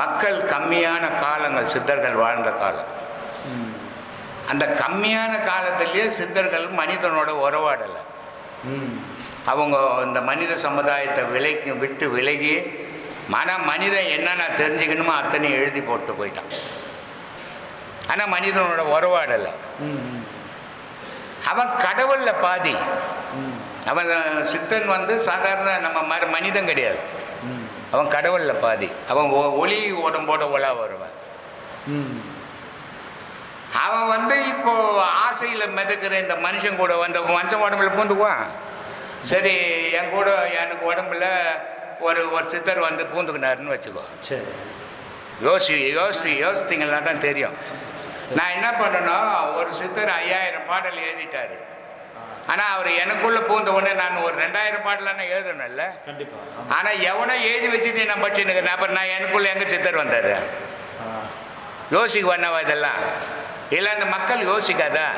மக்கள் கம்மியான காலங்கள் சித்தர்கள் வாழ்ந்த காலம். அந்த கம்மியான காலத்திலேயே சித்தர்கள் மனிதனோட உறவாடலை. அவங்க இந்த மனித சமுதாயத்தை விலைக்கு விட்டு விலகி மன மனிதன் என்னென்ன தெரிஞ்சுக்கணுமோ அத்தனையும் எழுதி போட்டு போயிட்டான். ஆனால் மனிதனோட உறவாடலை. அவன் கடவுளில் பாதி. அவன் சித்தன் வந்து சாதாரண நம்ம மனிதன் கிடையாது. அவன் கடவுளில் பாதி. அவன் ஒளி உடம்போட உலா வருவான். அவன் வந்து இப்போ ஆசையில் மிதக்கிற இந்த மனுஷன் கூட வந்த மனுஷன் உடம்புல பூந்துக்குவான். சரி என் கூட எனக்கு உடம்புல ஒரு ஒரு சித்தர் வந்து பூந்துக்கினாருன்னு வச்சுக்கோ. சரி. யோசி யோசி யோசித்தீங்கன்னா தான் தெரியும். நான் என்ன பண்ணணும் ஒரு சித்தர் ஐயாயிரம் பாடல் எழுதிட்டாரு. ஆனால் அவர் எனக்குள்ளே பூந்த உடனே நான் ஒரு ரெண்டாயிரம் பாடலான எழுதணும்ல கண்டிப்பா. ஆமா. ஆனால் எவனோ எழுதி வச்சுட்டு நான் படிச்சுன்னு அப்புறம் நான் எனக்குள்ள எங்கே சித்தர் வந்தார்? யோசிக்க வேணாவா இதெல்லாம்? இல்லை அந்த மக்கள் யோசிக்காதா?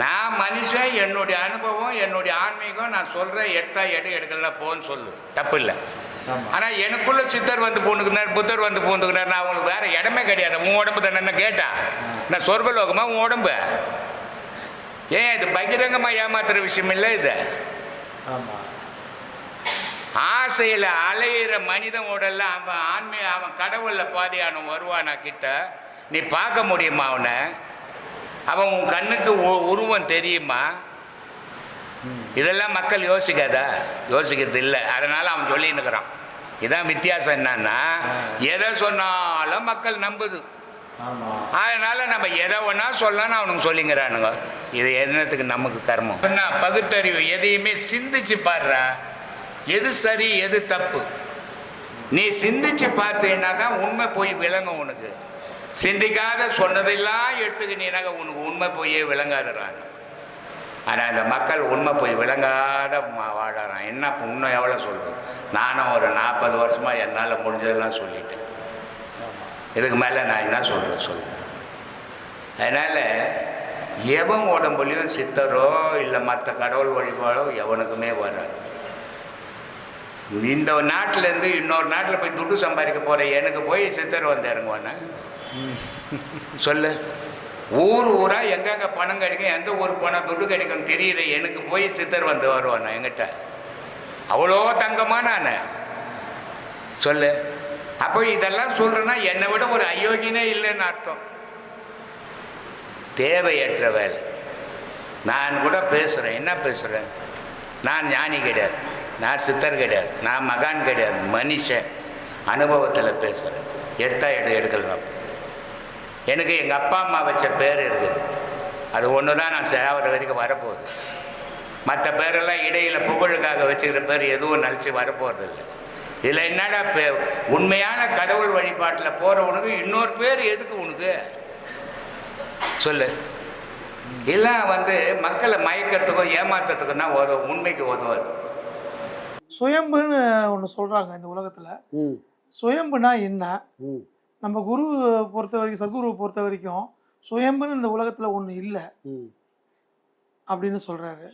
நான் மனுஷன் என்னுடைய அனுபவம் என்னுடைய ஆன்மீகம் நான் சொல்கிறேன் எடுத்தா எடு எடுக்கலாம் போன்னு சொல்லு. தப்பு இல்லை. ஆனால் எனக்குள்ள சித்தர் வந்து பூந்துக்கினார் புத்தர் வந்து பூந்துக்கினார் நான் அவங்களுக்கு வேற இடமே கிடையாது. உன் உடம்பு தானே என்ன கேட்டா? நான் சொர்க்கலோகமா உன் உடம்பு? ஏன் இது பகிரங்கமாக ஏமாத்துற விஷயம் இல்லை இது ஆசையில் அலையிற மனிதன் உடல்ல அவன் ஆன்மீக அவன் கடவுளில் பாதியானவன் வருவானா கிட்ட? நீ பார்க்க முடியுமா அவனை? அவன் உன் கண்ணுக்கு உருவம் தெரியுமா? இதெல்லாம் மக்கள் யோசிக்காதா? யோசிக்கிறது இல்லை. அதனால் அவன் சொல்லின்னு இருக்கிறான். இதான் வித்தியாசம் என்னன்னா எதை சொன்னாலும் மக்கள் நம்புது. அதனால நம்ம எதை ஒன்றா சொல்லலாம்னு அவனுங்க சொல்லிங்கிறானுங்க. இது என்னத்துக்கு நமக்கு கர்மம்? என்ன பகுத்தறிவு எதையுமே சிந்திச்சு பாடுறா. எது சரி எது தப்பு? நீ சிந்திச்சு பார்த்தீங்கன்னா தான் உண்மை போய் விளங்கும் உனக்கு. சிந்திக்காத சொன்னதெல்லாம் எடுத்துக்கினீனாக்க உனக்கு உண்மை போயே விளங்காதுறாங்க. ஆனால் இந்த மக்கள் உண்மை போய் விளங்காத வாழறான். என்ன இப்போ இன்னும் எவ்வளோ சொல்கிறது நானும் ஒரு நாற்பது வருஷமாக என்னால் முடிஞ்சதெல்லாம் சொல்லிட்டேன். இதுக்கு மேலே நான் என்ன சொல்கிறேன் சொல்லுவேன் அதனால் எவன் உடம்புலையும் சித்தரோ இல்லை மற்ற கடவுள் வழிபாடோ எவனுக்குமே வராது. இந்த நாட்டிலேருந்து இன்னொரு நாட்டில் போய் துட்டு சம்பாதிக்க போகிற எனக்கு போய் சித்தர் வந்து இறங்குவானே? சொல்லு. ஊர் ஊராக எங்கெங்கே பணம் கிடைக்கும் எந்த ஊர் பணம் துட்டு கிடைக்கும் தெரியல. எனக்கு போய் சித்தர் வந்து வருவானா எங்கிட்ட அவ்வளோ தங்கமா நான். சொல்லு. அப்போ இதெல்லாம் சொல்கிறேன்னா என்னை விட ஒரு அயோக்கியனே இல்லைன்னு அர்த்தம். தேவையற்ற வேலை. நான் கூட பேசுகிறேன் என்ன பேசுகிறேன் நான் ஞானி கிடையாது. நான் சித்தர் கிடையாது. நான் மகான் கிடையாது. மனுஷன். அனுபவத்தில் பேசுகிறேன் எடுத்தா எடு எடுக்கலாம். எனக்கு எங்கள் அப்பா அம்மா வச்ச பேர் இருக்குது. அது ஒன்று தான் நான் சேவர வரைக்கும் வரப்போகுது. மற்ற பேரெல்லாம் இடையில் புகழுக்காக வச்சுக்கிற பேர் எதுவும் நினச்சி வரப்போகிறதில்ல இதில் என்னடா பே உண்மையான கடவுள் வழிபாட்டில் போகிறவனுக்கு இன்னொரு பேர் எதுக்கு உனக்கு? சொல்லு. எல்லாம் வந்து மக்களை மயக்கிறதுக்கும் ஏமாத்துறதுக்கும் தான் உதவும் உண்மைக்கு உதவாது. சுயம்புன்னு ஒன்று சொல்கிறாங்க இந்த உலகத்தில். ம். சுயம்புனா என்ன? நம்ம குரு பொறுத்த வரைக்கும் சத்குருவை பொறுத்த வரைக்கும் சுயம்புன்னு இந்த உலகத்தில் ஒன்று இல்லை. ம். அப்படின்னு சொல்கிறாரு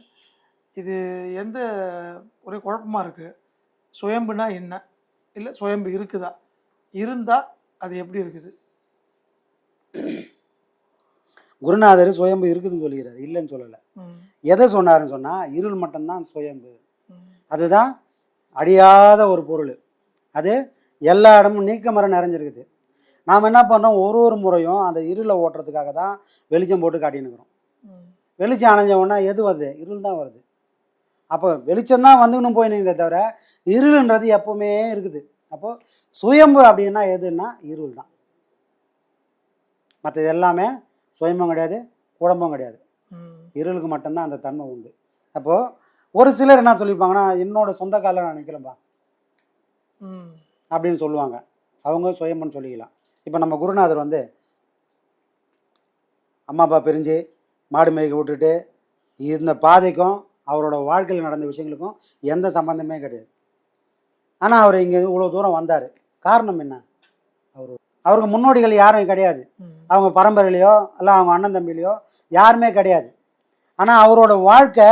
இது எந்த ஒரே குழப்பமாக இருக்குது சுயம்புனா என்ன? இல்லை சுயம்பு இருக்குதா? இருந்தால் அது எப்படி இருக்குது? குருநாதர் சுயம்பு இருக்குதுன்னு சொல்லிக்கிறார் இல்லைன்னு சொல்லலை. எதை சொன்னாருன்னு சொன்னால் இருள் மட்டும்தான் சுயம்பு. அதுதான் அழியாத ஒரு பொருள். அது எல்லா இடமும் நீக்கமரம் நிறைஞ்சிருக்குது. நாம் என்ன பண்ணோம் ஒரு ஒரு முறையும் அந்த இருளை ஓட்டுறதுக்காக தான் வெளிச்சம் போட்டு காட்டின்னு இருக்கிறோம். ம், வெளிச்சம் அணைஞ்ச உடனே எது வருது? இருள் தான் வருது. அப்போ வெளிச்சம் தான் வந்துக்கணும் போயினுங்க தவிர இருளுன்றது எப்பவுமே இருக்குது. அப்போ சுயம்பு அப்படின்னா எதுன்னா இருள் தான். மற்றது எல்லாமே சுயம்பும் கிடையாது குழம்பும் கிடையாது. இருளுக்கு மட்டும்தான் அந்த தன்மை உண்டு. அப்போது ஒரு சிலர் என்ன சொல்லிப்பாங்கன்னா என்னோட சொந்த காலில் நான் நிற்கிறேன்பா ம், அப்படின்னு சொல்லுவாங்க. அவங்க சுயம்புன்னு சொல்லிக்கலாம். இப்போ நம்ம குருநாதர் வந்து அம்மா அப்பா பிரிஞ்சு மாடு மேய்க்க விட்டுட்டு இந்த பாதைக்கும் அவரோட வாழ்க்கையில் நடந்த விஷயங்களுக்கும் எந்த சம்பந்தமே கிடையாது. ஆனால் அவர் இங்கே இவ்வளோ தூரம் வந்தார். காரணம் என்ன? அவர் அவருக்கு முன்னோடிகள் யாரும் கிடையாது. அவங்க பரம்பரையிலையோ இல்லை அவங்க அண்ணன் தம்பிலையோ யாருமே கிடையாது. ஆனால் அவரோட வாழ்க்கை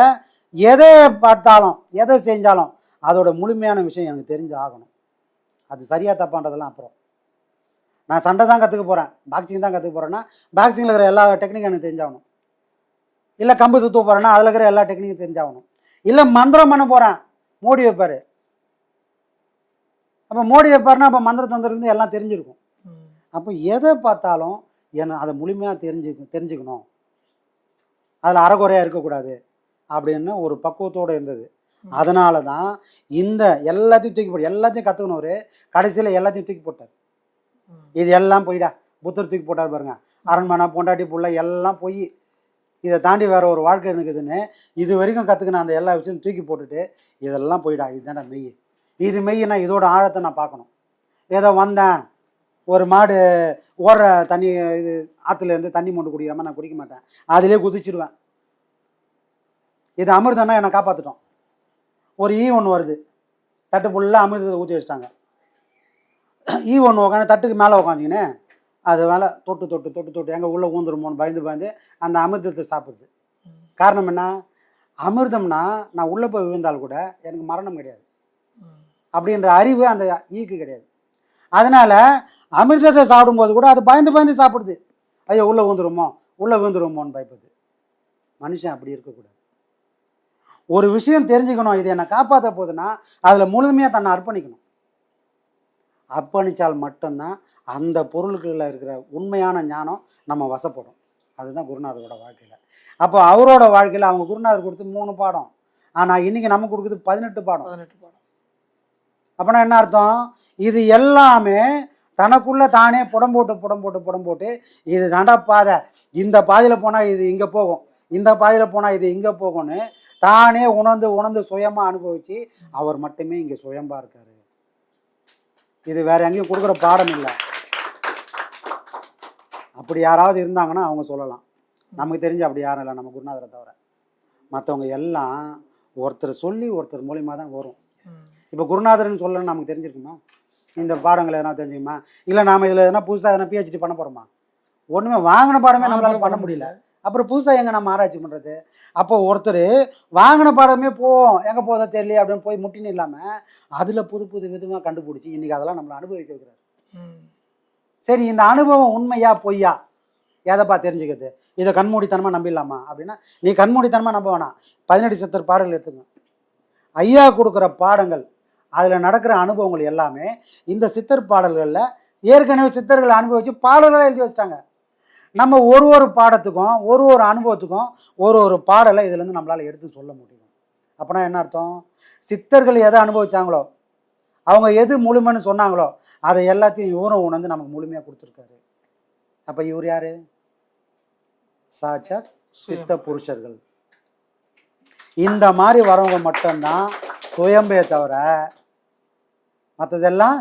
எதை பார்த்தாலும் எதை செஞ்சாலும் அதோட முழுமையான விஷயம் எனக்கு தெரிஞ்சு ஆகணும். அது சரியாக தப்பான்றதெல்லாம் அப்புறம். நான் சண்டை தான் கற்றுக்க போகிறேன் பாக்ஸிங் தான் கற்றுக்க போகிறேன்னா பாக்ஸிங்கில் இருக்கிற எல்லா டெக்னிக்கும் எனக்கு தெரிஞ்சாகணும். இல்லை கம்பு சுத்த போகிறேன்னா அதில் இருக்கிற எல்லா டெக்னிக்கும் தெரிஞ்சாகணும். இல்லை மந்திரம் பண்ண போகிறேன் மோடி வைப்பார். அப்போ மோடி வைப்பாருன்னா அப்போ மந்திர தந்திரம் எல்லாம் தெரிஞ்சிருக்கும். அப்போ எதை பார்த்தாலும் என்ன அதை முழுமையாக தெரிஞ்சுக்க தெரிஞ்சுக்கணும். அதில் அறகுறையாக இருக்கக்கூடாது அப்படின்னு ஒரு பக்குவத்தோடு இருந்தது. அதனால தான் இந்த எல்லாத்தையும் தூக்கி போட்டு எல்லாத்தையும் கற்றுக்கணும் கடைசியில் எல்லாத்தையும் தூக்கி போட்டார். இது எல்லாம் போயிடா. புத்தர் தூக்கி போட்டார் பாருங்க. அரண்மனை பொண்டாட்டி புள்ள எல்லாம் போய் இதை தாண்டி வேற ஒரு வாழ்க்கை இருக்குதுன்னு இது வரைக்கும் கற்றுக்கின அந்த எல்லா விஷயத்தையும் தூக்கி போட்டுட்டு இதெல்லாம் போயிடா. இதுதான்டா மெய். இது மெய்னா இதோட ஆழத்தை நான் பார்க்கணும். ஏதோ வந்தேன். ஒரு மாடு ஓடுற தண்ணி இது ஆற்றுல இருந்து தண்ணி மொண்டு குடிக்காம நான் குடிக்க மாட்டேன். அதிலே குதிச்சிடுவேன் இது அமிர்தம்னா என்னை காப்பாற்றிட்டோம் ஒரு ஈ ஒன்று வருது. தட்டு ஃபுல்லாக அமிர்தத்தை ஊற்றி வச்சிட்டாங்க. ஈ ஒன்று உட்காந்து தட்டுக்கு மேலே உட்காந்துக்கின்னு அது மேலே தொட்டு தொட்டு தொட்டு தொட்டு எங்கே உள்ளே ஊந்துருமோன்னு பயந்து பயந்து அந்த அமிர்தத்தை சாப்பிடுது. காரணம் என்ன? அமிர்தம்னா நான் உள்ளே போய் விழுந்தால் கூட எனக்கு மரணம் கிடையாது. அப்படின்ற அறிவு அந்த ஈக்கு கிடையாது. அதனால் அமிர்தத்தை சாப்பிடும்போது கூட அது பயந்து பயந்து சாப்பிடுது. ஐயோ உள்ளே விழுந்துருமோ? உள்ளே விழுந்துருமோன்னு பயப்படுது. மனுஷன் அப்படி இருக்கக்கூடாது. ஒரு விஷயம் தெரிஞ்சுக்கணும் இது என்னை காப்பாற்ற போகுதுன்னா அதில் முழுமையாக தன்னை அர்ப்பணிக்கணும். அர்ப்பணித்தால் மட்டும்தான் அந்த பொருளுக்குள்ள இருக்கிற உண்மையான ஞானம் நம்ம வசப்படும். அதுதான் குருநாதரோட வாழ்க்கையில். அப்போ அவரோட வாழ்க்கையில் அவங்க குருநாதர் கொடுத்து மூணு பாடம். ஆனால் இன்றைக்கி நம்ம கொடுக்குறது பதினெட்டு பாடம். பதினெட்டு பாடம். அப்படின்னா என்ன அர்த்தம்? இது எல்லாமே தனக்குள்ளே தானே புடம் போட்டு புடம் போட்டு புடம் போட்டு இது தாண்டா பாதை. இந்த பாதையில் போனால் இது இங்கே போகும். இந்த பாதையில் போனால் இது இங்கே போகும்னு தானே உணர்ந்து உணர்ந்து சுயமாக அனுபவித்து அவர் மட்டுமே இங்கே சுயம்பாக இருக்கார். இது வேற எங்கேயும் கொடுக்குற பாடம் இல்லை. அப்படி யாராவது இருந்தாங்கன்னா அவங்க சொல்லலாம். நமக்கு தெரிஞ்சு அப்படி யாரும் இல்லை நம்ம குருநாதரை தவிர. மற்றவங்க எல்லாம் ஒருத்தர் சொல்லி ஒருத்தர் மூலியமாக தான் வரும் இப்போ குருநாதர்னு சொல்லணும்னு நமக்கு தெரிஞ்சிருக்குமா? இந்த பாடங்கள் எதனா தெரிஞ்சுக்குமா இல்லை நாம இதில் எதனா புதுசாக எதனா பிஹெச்டி பண்ண போகிறோமா ஒன்றுமே வாங்கின பாடமே நம்மளால பண்ண முடியல. அப்புறம் புதுசாக எங்கே நம்ம ஆராய்ச்சி பண்ணுறது அப்போ ஒருத்தர் வாங்கின பாடமே போவோம் எங்கே போதோ தெரியல அப்படின்னு போய் முட்டின்னு இல்லாமல் அதில் புது புது விதமாக கண்டுபிடிச்சி இன்றைக்கி அதெல்லாம் நம்மளை அனுபவிக்க வைக்கிறார். சரி இந்த அனுபவம் உண்மையா பொய்யா? எதைப்பா தெரிஞ்சுக்கிறது? இதை கண்மூடித்தனமாக நம்பிடலாமா? அப்படின்னா நீ கண்மூடித்தனமாக நம்ப வேணாம். பதினெட்டு சித்தர் பாடல்கள் எடுத்துங்க ஐயா கொடுக்குற பாடங்கள் அதில் நடக்கிற அனுபவங்கள் எல்லாமே இந்த சித்தர் பாடல்களில் ஏற்கனவே சித்தர்கள் அனுபவித்து பாடல்களை எழுதி வச்சிட்டாங்க. நம்ம ஒரு ஒரு பாடத்துக்கும் ஒரு ஒரு அனுபவத்துக்கும் ஒரு ஒரு பாடலை இதுலேருந்து நம்மளால் எடுத்து சொல்ல முடியும். அப்போனா என்ன அர்த்தம்? சித்தர்கள் எதை அனுபவிச்சாங்களோ அவங்க எது முழுமைன்னு சொன்னாங்களோ அதை எல்லாத்தையும் இவரும் உணர்ந்து நமக்கு முழுமையாக கொடுத்துருக்காரு. அப்போ இவர் யாரு? சாட்சாத் சித்த புருஷர்கள். இந்த மாதிரி வரவங்க மட்டும்தான் சுயம்பே தவிர மற்றதெல்லாம்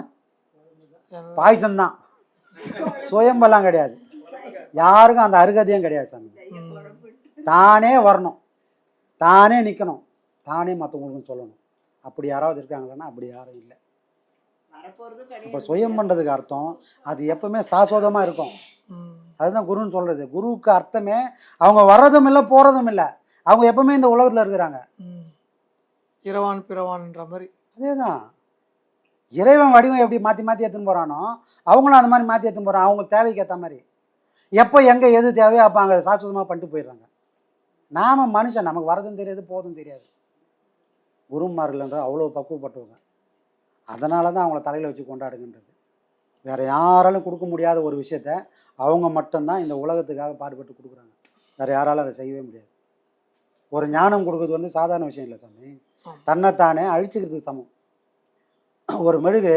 பாய்சன் தான் சுயம்பெல்லாம் கிடையாது. யாருக்கும் அந்த அருகதையும் கிடையாது சாமி. தானே வரணும். தானே நிற்கணும் தானே மற்றவங்களுக்கும் சொல்லணும். அப்படி யாராவது இருக்காங்களன்னா அப்படி யாரும் இல்லை. இப்போ சுயம் பண்ணுறதுக்கு அர்த்தம் அது எப்பவுமே சாஸ்வதமாக இருக்கும். அதுதான் குருன்னு சொல்கிறது குருவுக்கு அர்த்தமே அவங்க வர்றதும் இல்லை போகிறதும் இல்லை. அவங்க எப்பவுமே இந்த உலகத்தில் இருக்கிறாங்க. இரவான் பிறவான்ன்ற மாதிரி. அதே தான் இறைவன் வடிவம் எப்படி மாற்றி மாற்றி எடுத்துன்னு போகிறானோ அவங்களும் அந்த மாதிரி மாற்றி எடுத்துன்னு போகிறாங்க அவங்க தேவைக்கு ஏற்ற மாதிரி. எப்போ எங்கே எது தேவையோ அப்போ அங்கே சாஸ்வதமாக பண்ணிட்டு போயிடுறாங்க. நாம மனுஷன் நமக்கு வரதும் தெரியாது போதும் தெரியாது. குருமார்கள்ன்ற அவ்வளோ பக்குவப்பட்டவங்க. அதனால தான் அவங்கள தலையில் வச்சு கொண்டாடுங்கன்றது. வேறு யாராலும் கொடுக்க முடியாத ஒரு விஷயத்த அவங்க மட்டும்தான் இந்த உலகத்துக்காக பாடுபட்டு கொடுக்குறாங்க. வேறு யாராலும் அதை செய்யவே முடியாது. ஒரு ஞானம் கொடுக்குறது வந்து சாதாரண விஷயம் இல்லை சாமி. தன்னைத்தானே அழிச்சுக்கிறதுக்கு சமம். ஒரு மெழுகு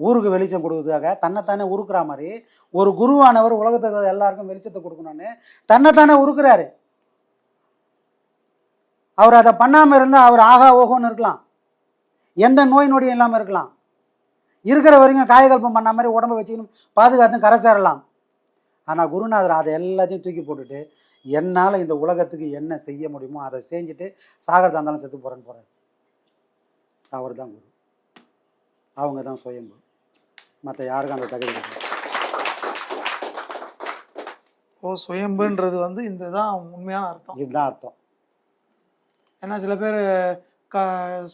ஊருக்கு வெளிச்சம் கொடுக்கறதுக்காக தன்னைத்தானே உருக்குற மாதிரி ஒரு குருவானவர் உலகத்துக்கு எல்லாருக்கும் வெளிச்சத்தை கொடுக்கணும்னு தன்னைத்தானே உருக்குறாரு. அவர் அதை பண்ணாமல் இருந்தால் அவர் ஆகா ஓகோன்னு இருக்கலாம். எந்த நோய் நொடியும் இல்லாமல் இருக்கலாம். இருக்கிற வரைக்கும் காயகல்பம் பண்ண மாதிரி உடம்ப வச்சுக்கணும் பாதுகாத்து கரை சேரலாம். ஆனால் குருநாதர் அதை எல்லாத்தையும் தூக்கி போட்டுட்டு என்னால் இந்த உலகத்துக்கு என்ன செய்ய முடியுமோ அதை செஞ்சுட்டு சாகரதா இருந்தாலும் செத்து போகிறேன்னு போகிறார் அவர் தான் குரு. அவங்க தான் சுயம்பு. மற்ற யாருக்கும் அந்த தகுதி ஓ சுயம்புன்றது வந்து இந்த தான் உண்மையான அர்த்தம். இதுதான் அர்த்தம். ஏன்னா சில பேர் க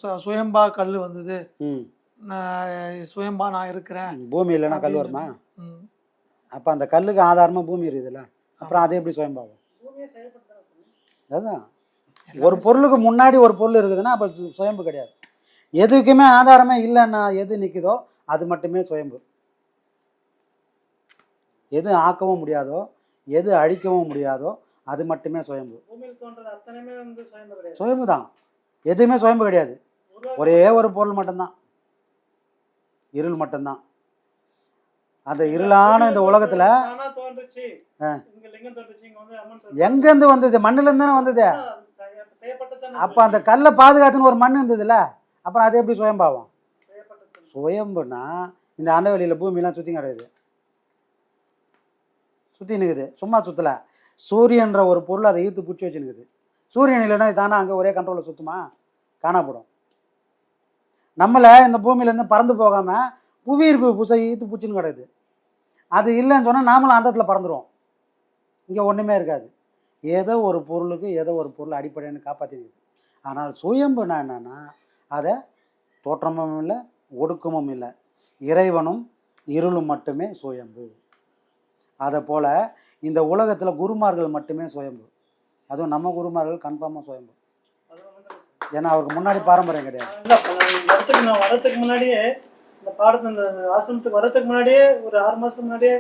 சு- சுயம்பா கல் வந்தது. ம். நான் சுயம்பா நான் இருக்கிறேன். பூமி இல்லைன்னா கல் வருமா. அப்போ அந்த கல்லுக்கு ஆதாரமாக பூமி இருக்குதுல்ல? அப்புறம் அது எப்படி சுயம்பாகும்? அதுதான். ஒரு பொருளுக்கு முன்னாடி ஒரு பொருள் இருக்குதுன்னா அப்போ சுயம்பு கிடையாது. எதுக்குமே ஆதாரமே இல்லைன்னா எது நிற்குதோ அது மட்டுமே சுயம்பு. எது ஆக்கவும் முடியாதோ எது அழிக்கவும் முடியாதோ அது மட்டுமே சுயம்பு. சுயம்பு தான். எதுவுமே சுயம்பு கிடையாது. ஒரே ஒரு பொருள் மட்டும்தான். இருள் மட்டும்தான். அந்த இருளான இந்த உலகத்துல எங்கேருந்து வந்தது? மண்ணுலேருந்து தானே வந்தது அப்போ அந்த கல்லை பாதுகாத்துன்னு ஒரு மண் இருந்ததுல அப்புறம் அது எப்படி சுயம்பாவம்? சுயம்புனா இந்த அண்டவெளியில் பூமிலாம் சுற்றி கிடையாது சுற்றி நிற்குது சும்மா சுற்றலை சூரியன்ற ஒரு பொருள் அதை ஈர்த்து பிடிச்சி வச்சுனுக்குது சூரியன் இல்லைன்னா தானே அங்கே ஒரே கண்ட்ரோலில் சுற்றுமா காணப்படும். நம்மளை இந்த பூமியிலேருந்து பறந்து போகாமல் புவியீர்ப்பு புசை ஈர்த்து பிடிச்சின்னு கிடையாது அது இல்லைன்னு சொன்னால் நாமளும் அந்தத்தில் பறந்துருவோம். இங்கே ஒன்றுமே இருக்காது. ஏதோ ஒரு பொருளுக்கு ஏதோ ஒரு பொருள் அடிப்படைன்னு காப்பாற்றினுக்குது ஆனால் சுயம்புனா என்னென்னா அதை தோற்றமும் இல்லை ஒடுக்கமும் இல்லை. இறைவனும் இருளும் மட்டுமே சுயம்பு. அதை போல் இந்த உலகத்தில் குருமார்கள் மட்டுமே சுயம்பு. அதுவும் நம்ம குருமார்கள் கன்ஃபார்மாக சுயம்பு. ஏன்னா அவருக்கு முன்னாடி பாரம்பரியம் கிடையாது. வரத்துக்கு நான் இந்த நான் முன்னாடியே இந்த பாடத்து இந்த ஆசிரமத்துக்கு வரத்துக்கு முன்னாடியே ஒரு ஆறு மாதத்துக்கு முன்னாடியே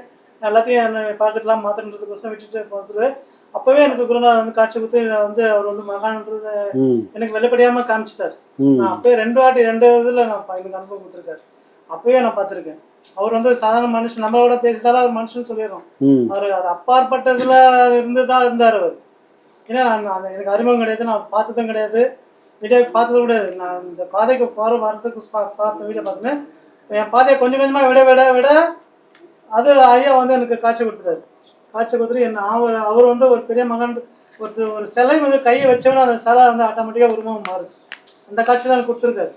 எல்லாத்தையும் என்ன பாக்கெட்லாம் மாத்திரன்றதுக்கோசம் விட்டுட்டு போக சொல்லு. அப்பவே எனக்கு குருநாதர் வந்து காட்சி கொடுத்து நான் வந்து அவர் வந்து மகான்ன்றத ம். எனக்கு வெளிப்படையாம காமிச்சிட்டாரு. நான் அப்பவே ரெண்டு வாட்டி ரெண்டு இதுல நான் எனக்கு அனுபவம் கொடுத்துருக்காரு. அப்பவே நான் பார்த்திருக்கேன். அவர் வந்து சாதாரண மனுஷன் நம்மளோட பேசிட்டாலும் அவர் மனுஷன் சொல்லிடுறோம். அவர் அது அப்பாற்பட்டதுல இருந்து தான் இருந்தார் அவர். ஏன்னா நான் அந்த எனக்கு அறிமுகம் கிடையாது நான் பார்த்ததும் கிடையாது. வீடியோ பார்த்ததும் கிடையாது நான் இந்த பாதைக்கு போகிற வரதுக்கு பார்த்த வீடியோ பார்த்தேன் என் பாதையை கொஞ்சம் கொஞ்சமாக விட விட விட அது ஐயா வந்து எனக்கு காட்சி கொடுத்துட்டாரு. காட்சி கொடுத்துட்டு என்ன அவர் அவர் வந்து ஒரு பெரிய மகன் ஒரு ஒரு சிலை வந்து கையை வச்சவொன்னே அந்த சிலை வந்து ஆட்டோமேட்டிக்காக உருவம் மாறுது. அந்த காட்சி தான் கொடுத்துருக்காரு.